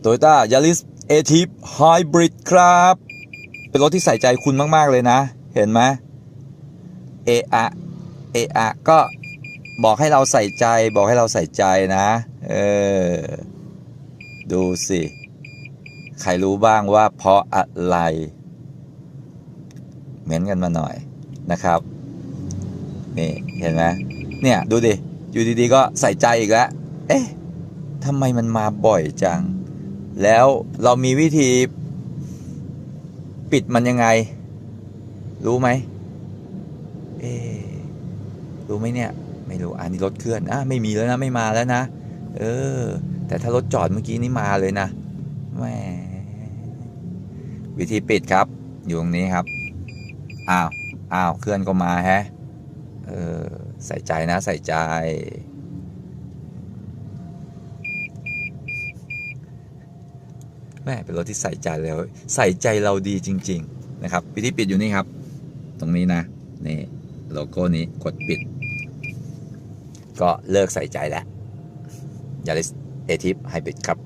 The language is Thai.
โตโยต้ายาริสเอทีฟไฮบริดครับ เป็นรถที่ใส่ใจคุณมาก ๆ เลยนะ เห็นไหมเออะเออะก็บอกให้เราใส่ใจ บอกให้เราใส่ใจนะ เออ ดูสิ ใครรู้บ้างว่าเพราะอะไรเม้นกันมาหน่อยนะครับ นี่ เห็นไหมเนี่ย ดูดิ อยู่ดีๆ ก็ใส่ใจอีกแล้ว เอ๊ะทำไมมันมาบ่อยจัง แล้วเรามีวิธีปิดมันยังไง รู้ไหมเอ๊รู้ไหมเนี่ย ไม่รู้อันนี้รถเคลื่อนอะไม่มีแล้วนะไม่มาแล้วนะ เออ แต่ถ้ารถจอดเมื่อกี้นี่มาเลยนะแหมวิธีปิดครับ อยู่ตรงนี้ครับอ้าวอ้าวเคลื่อนก็มาแฮะเออใส่ใจนะใส่ใจ ม่เป็นรถที่ใส่ใจแล้วใส่ใจเราดีจริง ๆ นะครับ วิธีปิดอยู่นี่ครับ ตรงนี้นะนี่โลโก้นี้กดปิด ก็เลิกใส่ใจแล้วยาริสเอทิฟไฮบริดครับ